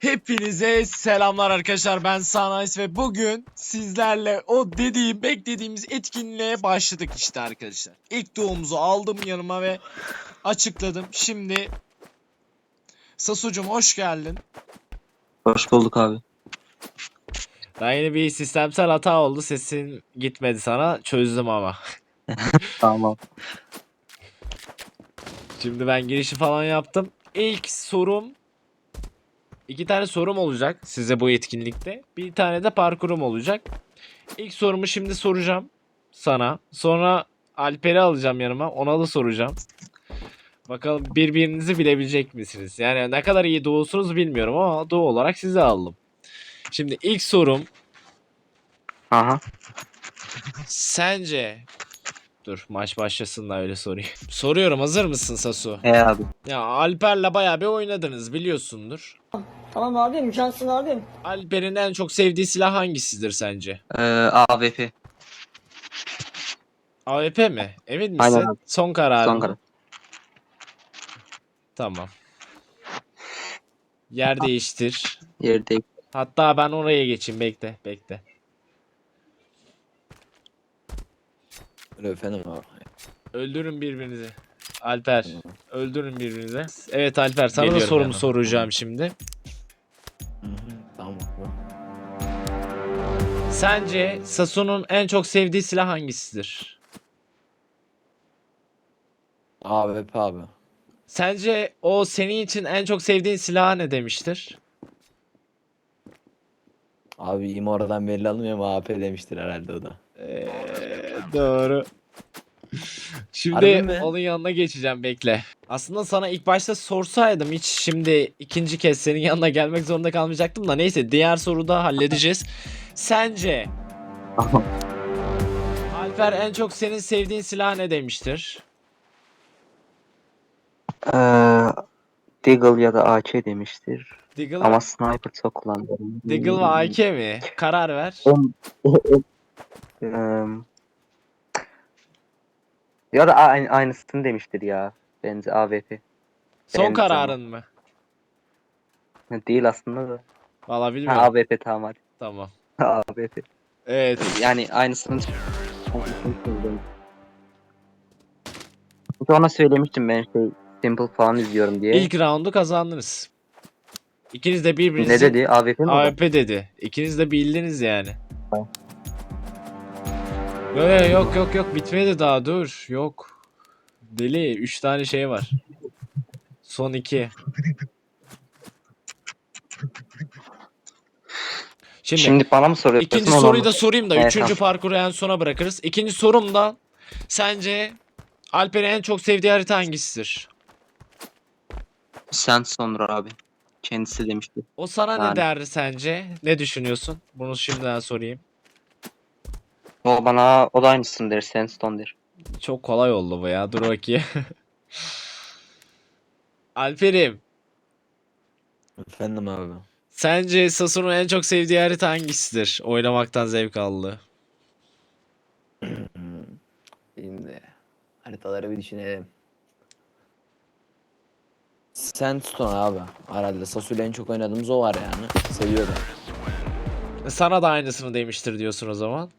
Hepinize selamlar arkadaşlar ben Sanais ve bugün sizlerle o dediğim beklediğimiz etkinliğe başladık işte arkadaşlar. İlk doğumuzu aldım yanıma ve açıkladım. Şimdi Sasucum hoş geldin. Hoş bulduk abi. Daha yeni bir sistemsel hata oldu. Sesin gitmedi sana. Çözdüm ama. Tamam. Şimdi ben girişi falan yaptım. İlk sorum iki tane sorum olacak size bu etkinlikte. Bir tane de parkurum olacak. İlk sorumu şimdi soracağım sana. Sonra Alper'i alacağım yanıma. Ona da soracağım. Bakalım birbirinizi bilebilecek misiniz? Yani ne kadar iyi doğusunuz bilmiyorum ama doğu olarak sizi aldım. Şimdi ilk sorum Aha. Sence Dur maç başlasın da öyle sorayım. Soruyorum hazır mısın Sasu? E abi. Ya Alper'le bayağı bir oynadınız biliyorsundur. Tamam abim, cansın abim. Alper'in en çok sevdiği silah hangisidir sence? Ee, AWP. AWP mi? Emin misin? Aynen abi. Son karar. Son karar. Tamam. Yer değiştir. Yerdeyim. Hatta ben oraya geçeyim bekle bekle. Öyle efendim abi. Öldürün birbirinizi. Alper öldürün birbirinizi. Evet Alper sana da Geliyorum sorumu yanına. soracağım şimdi. Tamam. Sence Sasu'nun en çok sevdiği silah hangisidir? AWP abi. Sence o senin için en çok sevdiğin silah ne demiştir? Abi İmora'dan belli alınmıyor ama AP demiştir herhalde o da. Ee, doğru. Şimdi mi? onun yanına geçeceğim bekle. Aslında sana ilk başta sorsaydım hiç şimdi ikinci kez senin yanına gelmek zorunda kalmayacaktım da neyse diğer soruda halledeceğiz. Sence Tamam. Alper en çok senin sevdiğin silah ne demiştir? Ee, Deagle ya da AK demiştir. Deagle, Ama sniper çok kullanıyorum. Deagle ve AK mi? Karar ver. Eee, ya da aynı, aynısını demiştir ya. Bence AWP. Son kararın mı? Değil aslında da. Valla Ha, bilmiyorum. AWP tamam hadi. Tamam. AWP. Evet. Yani aynısını ona söylemiştim ben şey Simple falan izliyorum diye. İlk roundu kazandınız. İkiniz de birbirinizi ne dedi? AWP mi? AWP dedi. İkiniz de bildiniz yani. Böyle yok yok yok bitmedi daha dur. Yok. Deli 3 tane şey var. Son 2. Şimdi, Şimdi bana mı soruyorsun? ikinci soruyu da sorayım da Evet, üçüncü tamam. parkuru en sona bırakırız. İkinci sorum da sence Alper'in en çok sevdiği harita hangisidir? Sen sonra abi. Kendisi demişti. O sana ne Yani. derdi sence? Ne düşünüyorsun? Bunu şimdiden sorayım. O bana o da aynısını der. Sandstone der. Çok kolay oldu bu ya. Dur bakayım. Alper'im, Efendim abi. sence Sasu'nun en çok sevdiği harita hangisidir? Oynamaktan zevk aldı. Şimdi haritaları bir düşünelim. Sandstone abi. Herhalde Sasu'yla en çok oynadığımız o var yani. Seviyorum. Sana da aynısını demiştir diyorsun o zaman.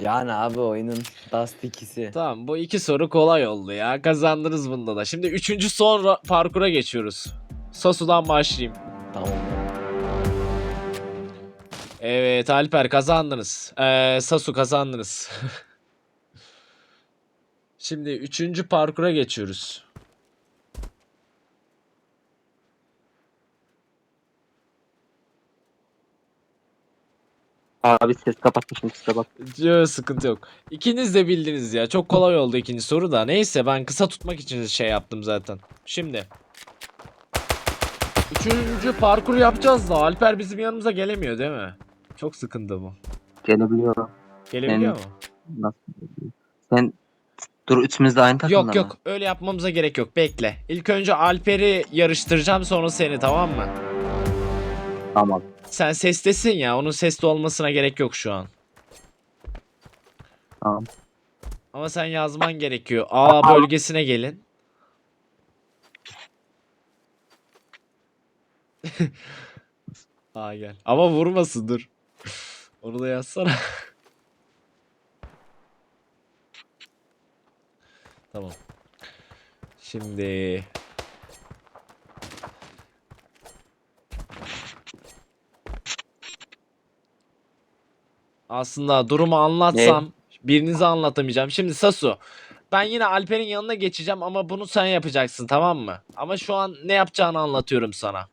Yani abi oyunun Dust ikisi. Tamam bu iki soru kolay oldu ya. Kazandınız bunda da. Şimdi üçüncü son ra- parkura geçiyoruz. Sasu'dan başlayayım. Tamam. Evet Alper kazandınız. Ee, Sasu kazandınız. Şimdi üçüncü parkura geçiyoruz. Abi ses kapatmışım kusura bak. Yok sıkıntı yok. İkiniz de bildiniz ya. Çok kolay oldu ikinci soru da. Neyse ben kısa tutmak için şey yaptım zaten. Şimdi. Üçüncü parkur yapacağız da Alper bizim yanımıza gelemiyor değil mi? Çok sıkıntı bu. Gelebiliyorum. Gelebiliyor Ben- mu? Nasıl? Sen dur üçümüz de aynı takımda Yok yok öyle yapmamıza gerek yok. Bekle. İlk önce Alper'i yarıştıracağım sonra seni tamam mı? Tamam. Sen sestesin ya. Onun sesli olmasına gerek yok şu an. Tamam. Ama sen yazman gerekiyor. A bölgesine gelin. Aa gel. Ama vurmasın dur. Onu da yazsana. tamam. Şimdi Aslında durumu anlatsam birinize anlatamayacağım. Şimdi Sasu ben yine Alper'in yanına geçeceğim ama bunu sen yapacaksın tamam mı? Ama şu an ne yapacağını anlatıyorum sana.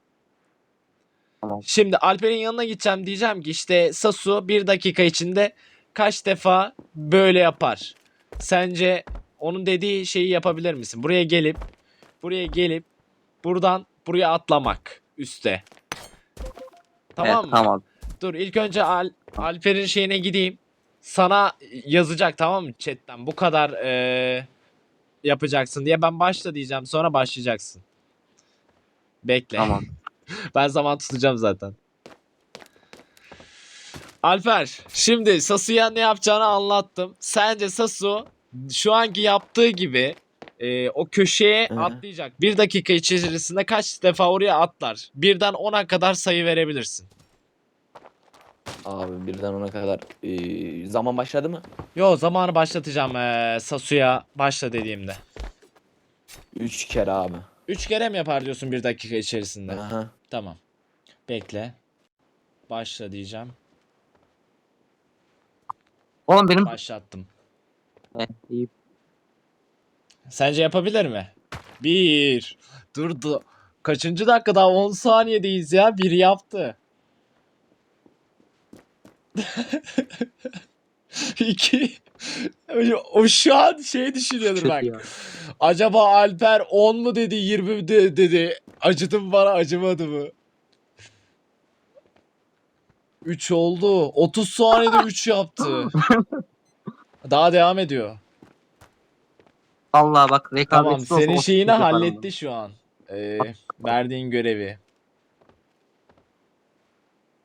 Tamam. Şimdi Alper'in yanına gideceğim diyeceğim ki işte Sasu bir dakika içinde kaç defa böyle yapar? Sence onun dediği şeyi yapabilir misin? Buraya gelip buraya gelip buradan buraya atlamak üste. Tamam evet, mı? Tamam. Dur ilk önce Al Alper'in şeyine gideyim. Sana yazacak tamam mı chatten bu kadar eee, yapacaksın diye ben başla diyeceğim sonra başlayacaksın. Bekle. Tamam. ben zaman tutacağım zaten. Alper şimdi Sasu'ya ne yapacağını anlattım. Sence Sasu şu anki yaptığı gibi eee, o köşeye Hı. atlayacak. Bir dakika içerisinde kaç defa oraya atlar? Birden 10'a kadar sayı verebilirsin. Abi birden ona kadar ee, zaman başladı mı? Yo zamanı başlatacağım eee, Sasu'ya başla dediğimde. 3 kere abi. 3 kere mi yapar diyorsun bir dakika içerisinde? Aha. Tamam. Bekle. Başla diyeceğim. Oğlum benim Başlattım. Heh, iyi. Sence yapabilir mi? Bir. Durdu. Kaçıncı dakika daha 10 saniyedeyiz ya. Bir yaptı. İki. O şu an şey düşünüyordur bak. Ya. Acaba Alper 10 mu dedi 20 mi de- dedi. Acıdı mı bana acımadı mı? 3 oldu. 30 saniyede 3 yaptı. Daha devam ediyor. Allah bak rekabetçi Tamam senin şeyini halletti şu an. Ee, verdiğin görevi.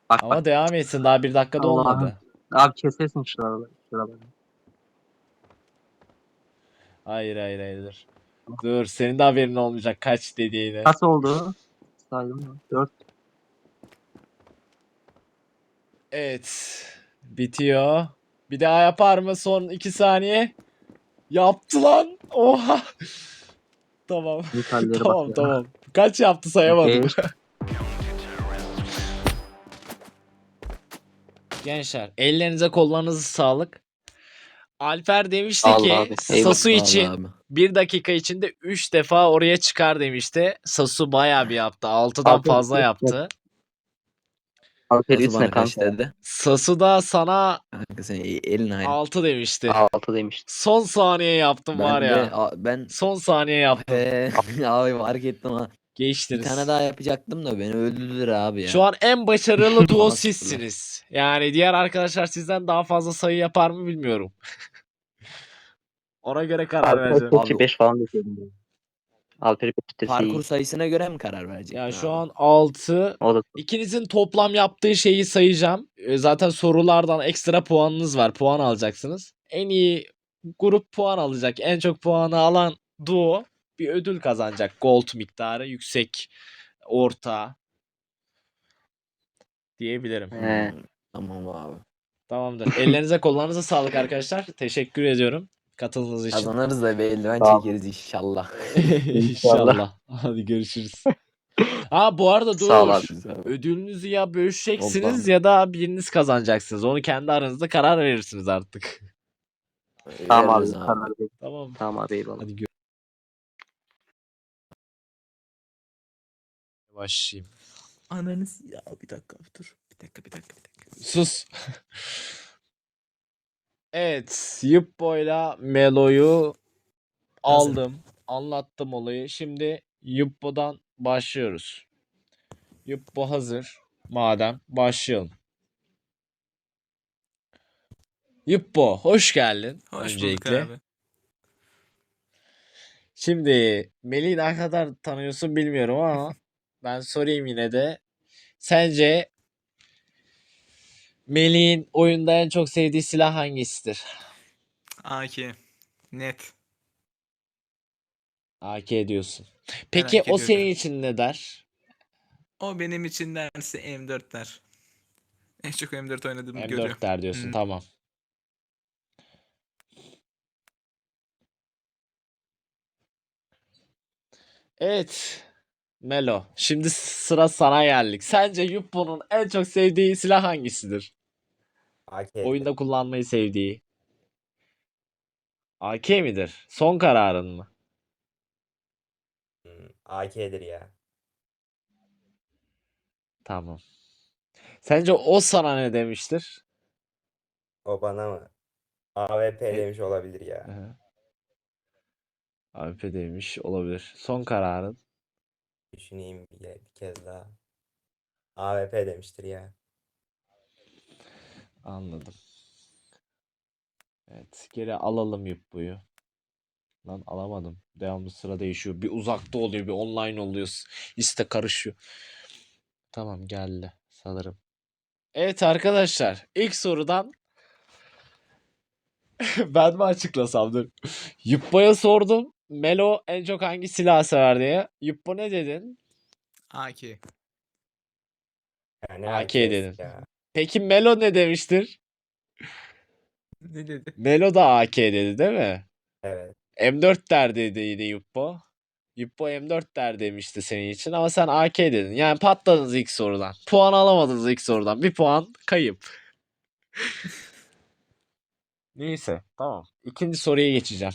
Bak Ama bak. devam etsin daha bir dakikada Allah'ım. olmadı. Abi kesersin şuraları. şuraları. Hayır hayır hayır dur. Dur senin de haberin olmayacak kaç dediğini. Kaç oldu? Saydım mı? 4. Evet. Bitiyor. Bir daha yapar mı son 2 saniye? Yaptı lan. Oha. tamam. Tamam tamam. Kaç yaptı sayamadım. Gençler ellerinize kollarınıza sağlık. Alper demişti ol ki abi, eyvallah. Sasu için abi. bir dakika içinde 3 defa oraya çıkar demişti. Sasu bayağı bir yaptı. 6'dan Abi, fazla yaptı. Alper üstüne bana kaç kanka. dedi? Sasu da sana Kanka sen elin aynı. 6 demişti. 6 demişti. Son saniye yaptım var ya. de- a- ben Son saniye yaptım. Abi fark ettim ha. Bir Geçtiniz. tane daha yapacaktım da beni öldürdüler abi ya. Şu an en başarılı duo sizsiniz. Yani diğer arkadaşlar sizden daha fazla sayı yapar mı bilmiyorum. Ona göre karar vereceğim. Alper Abi- 5 falan bitirse Parkur sayısına göre mi karar verecek? Ya şu an 6. O da İkinizin toplam yaptığı şeyi sayacağım. Ee, Zaten sorulardan ekstra puanınız var. Puan alacaksınız. En iyi grup puan alacak. En çok puanı alan duo bir ödül kazanacak. Gold miktarı yüksek, orta diyebilirim. He. Tamam abi. Tamamdır. Ellerinize kollarınıza sağlık arkadaşlar. Teşekkür ediyorum katıldığınız için. Kazanırız da bir eldiven Tamam. çekeriz inşallah. İnşallah. Hadi görüşürüz. Ha bu arada dur. Sağ ol abi. Ödülünüzü ya bölüşeceksiniz Hoppa. ya da biriniz kazanacaksınız. Onu kendi aranızda karar verirsiniz artık. Tamam abi. Veririz Tamam abi. Tamam. Tamam abi eyvallah. Hadi gör. Başlayayım. Ananız ya bir dakika dur. Bir dakika bir dakika bir dakika. Sus. evet. Yuppo'yla Melo'yu aldım. Anlattım olayı. Şimdi Yuppo'dan başlıyoruz. Yuppo hazır. Madem başlayalım. Yuppo hoş geldin. Hoş öncelikle. bulduk abi. Şimdi Melih'i ne kadar tanıyorsun bilmiyorum ama ben sorayım yine de. Sence Melih'in oyunda en çok sevdiği silah hangisidir? AK. Net. AK diyorsun. Peki AK o diyorum. senin için ne der? O benim için derse M4'ler. En çok M4 oynadığımı görüyor. M4 der diyorsun Hı. tamam. Evet. Melo. Şimdi sıra sana geldik. Sence Yuppo'nun en çok sevdiği silah hangisidir? AK. Oyunda kullanmayı sevdiği. AK midir? Son kararın mı? Hmm, AK'dir ya. Tamam. Sence o sana ne demiştir? O bana mı? AWP E- demiş olabilir ya. Hı. AWP demiş olabilir. Son kararın. Düşüneyim bir, bir kez daha. AWP demiştir ya. Anladım. Evet, geri alalım Yuppo'yu. Lan alamadım. Devamlı sıra değişiyor. Bir uzakta oluyor, bir online oluyor. Liste karışıyor. Tamam geldi sanırım. Evet arkadaşlar, ilk sorudan ben mi açıklasam dur. Yuppo'ya sordum. Melo en çok hangi silah sever diye. Yuppo ne dedin? AK. Yani AK dedin. Ya. Peki Melo ne demiştir? Ne dedi? Melo da AK dedi değil mi? Evet. M4 der dediydi Yuppo. Yuppo M4 der demişti senin için ama sen AK dedin. Yani patladınız ilk sorudan. Puan alamadınız ilk sorudan. Bir puan kayıp. Neyse tamam. İkinci soruya geçeceğim.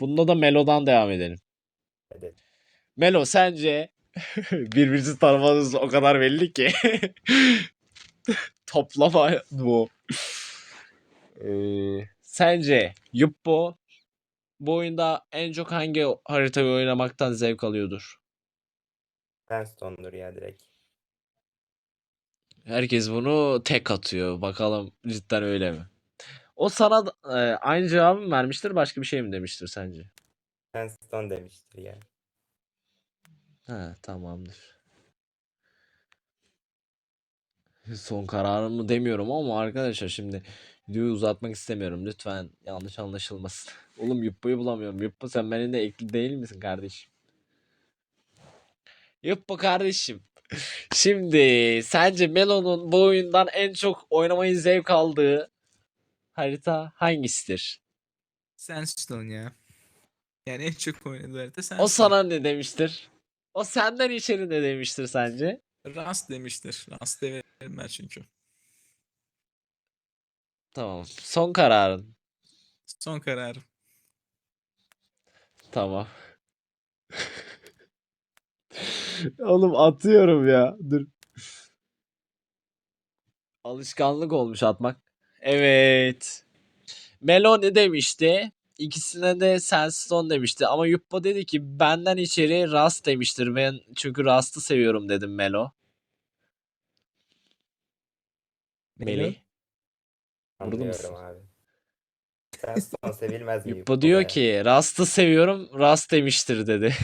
Bunda da Melo'dan devam edelim. Melo sence birbirinizi tanımanız o kadar belli ki. Toplama bu. Ee, sence Yuppo bu oyunda en çok hangi haritayı oynamaktan zevk alıyordur? Sandstone'dur ya direkt. Herkes bunu tek atıyor. Bakalım cidden öyle mi? O sana e, aynı cevabı mı vermiştir, başka bir şey mi demiştir sence? Sandstone demiştir ya. He, tamamdır. Son kararım mı demiyorum ama arkadaşlar şimdi videoyu uzatmak istemiyorum. Lütfen yanlış anlaşılmasın. Oğlum Yuppo'yu bulamıyorum. Yuppo sen benimle ekli değil misin kardeşim? Yuppo kardeşim. Şimdi sence Melo'nun bu oyundan en çok oynamayı zevk aldığı harita hangisidir? Sandstone ya. Yani en çok oynadığı harita O Sandstone. sana ne demiştir? O senden içeri ne demiştir sence? Rust demiştir. Rust deverim ben çünkü. Tamam. Son kararın. Son kararım. Tamam. Oğlum atıyorum ya. Dur. Alışkanlık olmuş atmak. Evet. Melo ne demişti? İkisine de Sandstone demişti. Ama Yuppo dedi ki benden içeri Rust demiştir. Ben çünkü Rust'ı seviyorum dedim Melo. Burada Anlıyorum mısın? abi. Sevilmez mi? Yuppo diyor ki Rust'ı seviyorum. Rust demiştir dedi.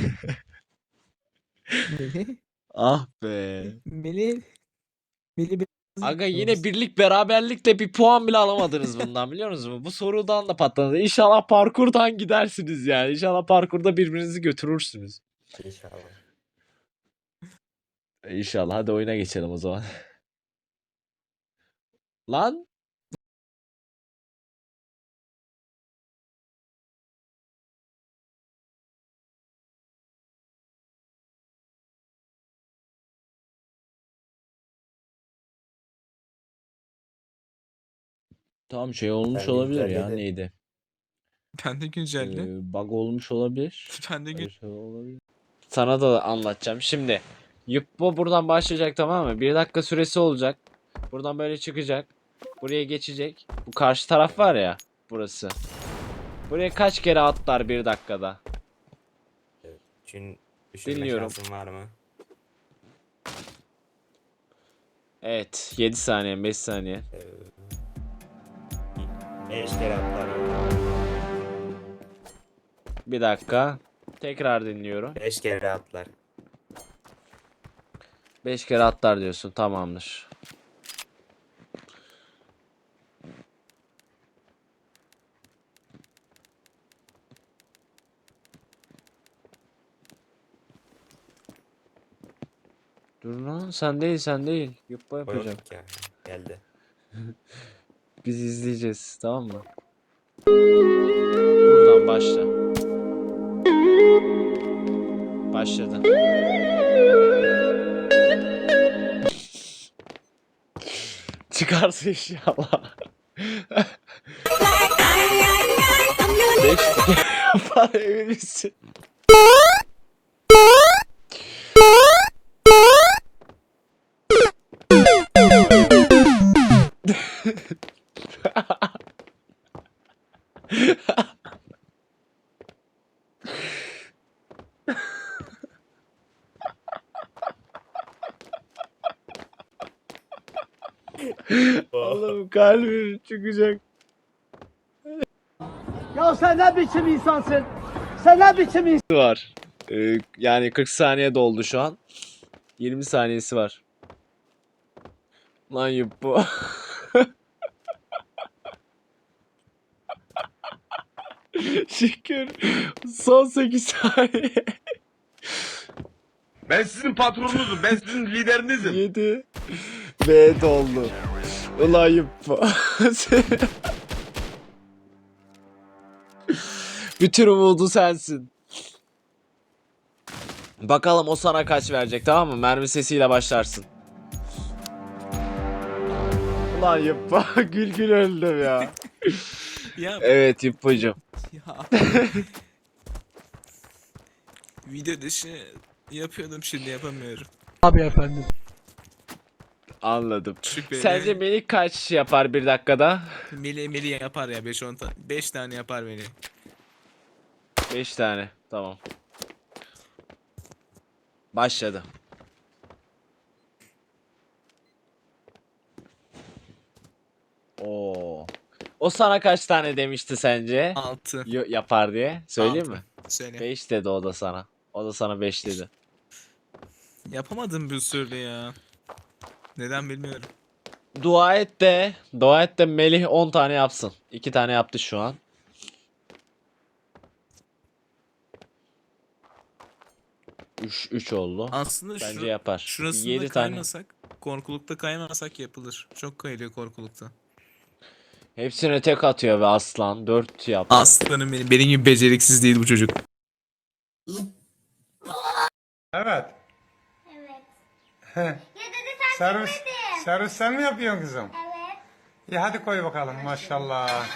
Melih. ah be. Melih. Melih Aga yine birlik beraberlikle bir puan bile alamadınız bundan biliyor musunuz? Bu sorudan da patladınız. İnşallah parkurdan gidersiniz yani. İnşallah parkurda birbirinizi götürürsünüz. İnşallah. İnşallah. Hadi oyuna geçelim o zaman. Lan Tamam şey olmuş Ben de olabilir ya güncelledi. neydi? Ben de güncelle. Ee, bug olmuş olabilir. Ben de gün Öyle şey olabilir. Sana da anlatacağım. Şimdi Yuppo buradan başlayacak tamam mı? Bir dakika süresi olacak. Buradan böyle çıkacak. Buraya geçecek. Bu karşı taraf var ya. Burası. Buraya kaç kere atlar bir dakikada? Düşünme Dinliyorum. şansın var mı? Evet. 7 saniye 5 saniye. 5 kere atlar. Bir dakika. Tekrar dinliyorum. 5 kere atlar. 5 kere atlar diyorsun. Tamamdır. Dur lan sen değil sen değil. Yuppa yapacak. Koyduk ya. Geldi. Biz izleyeceğiz tamam mı? Buradan başla. Başladı. Çıkarsın inşallah. Beş tane yapar emin kalbim çıkacak. Ya sen ne biçim insansın? Sen ne biçim insansın? var. Ee, yani 40 saniye doldu şu an. 20 saniyesi var. Lan yuppu. Şükür. Son 8 saniye. Ben sizin patronunuzum. Ben sizin liderinizim. 7. Ve doldu. Ulan yuppu. Bütün umudu sensin. Bakalım o sana kaç verecek tamam mı? Mermi sesiyle başlarsın. Ulan yuppa gül gül öldüm ya. Ya, Evet yuppucum. ya. Video dışı yapıyordum şimdi yapamıyorum. Abi efendim. Anladım. Şükrü Sence Melih kaç yapar bir dakikada? Meli Meli yapar ya 5 10 tane 5 tane yapar Meli. 5 tane. Tamam. Başladı. Oo. O sana kaç tane demişti sence? 6 Yo- yapar diye. Söyleyeyim mi? söyle. 5 dedi o da sana. O da sana 5 dedi. Yapamadım bir sürü ya. Neden bilmiyorum. Dua et de, dua et de Melih 10 tane yapsın. 2 tane yaptı şu an. Üç, üç oldu. Aslında Bence şu, yapar. şurasında 7 tane. kaymasak, korkulukta kaymasak yapılır. Çok kayılıyor korkulukta. Hepsine tek atıyor ve aslan. 4 yaptı. Aslanım benim, benim gibi beceriksiz değil bu çocuk. Evet. Evet. Servis, servis sen mi yapıyorsun kızım? Evet. İyi hadi koy bakalım maşallah.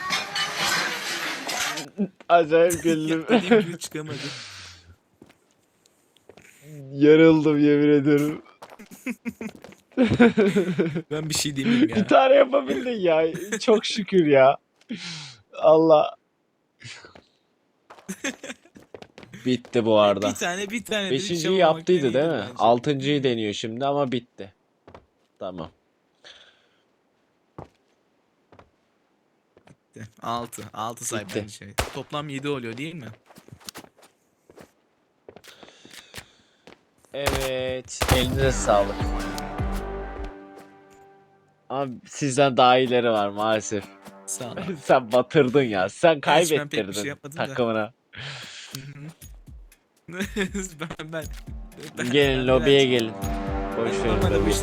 Acayip güldüm. Dediğim gibi çıkamadı. Yarıldım yemin ederim. Ben bir şey demeyeyim ya. Bir tane yapabildin ya. Çok şükür ya. Allah. Bitti bu arada. Bir tane bir tane. dedik, Beşinciyi yaptıydı değil mi? bence. Altıncıyı deniyor şimdi ama bitti. Tamam. Bitti. Altı. Altı say Bitti. bence şey. Toplam yedi oluyor değil mi? Evet. Elinize sağlık. Ama sizden daha iyileri var maalesef. Sağ ol. Sen batırdın ya. Sen pek bir şey kaybettirdin yapmadım da. takımına. ben ben. ben Gelin lobiye gelin. Boş verin normalde bu lobiyi.